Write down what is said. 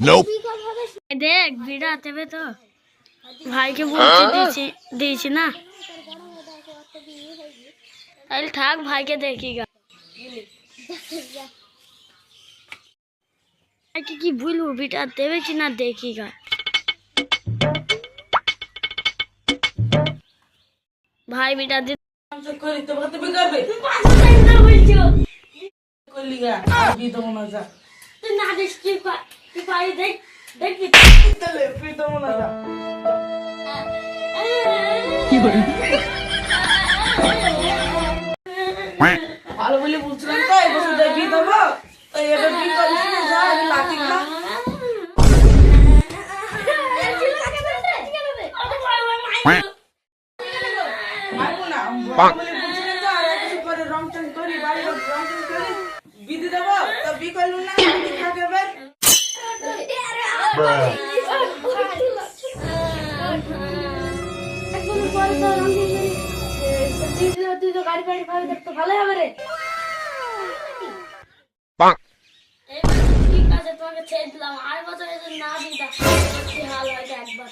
Nope. দেখ ভিড়া দেবে তো। ভাইকে বলতে দিয়েছি দিয়েছি না। তাহলে থাক ভাইকে দেখি গা। ভাইকে কি বলব বিটা দেবে কি না দেখি গা। ভাই বিটা দিতে করি তোমাকে তুমি করবে করলি গা আমি তো মনে না দেখি দেখ দেখবি তাহলে তুই তো মনে যা। ভালো বলে বলছিলাম তো এই বছর দেখবি দেবো। তো এবার কি করিস যা আমি লাঠি খা। তো আর কিছু রং চং করি বাড়ি রং চং করি বিধি দেবো তো বি করলু না। হবে Bonk. ঠিক আছে তোমাকে দিলাম আর বছর না দিই হাল হয় একবার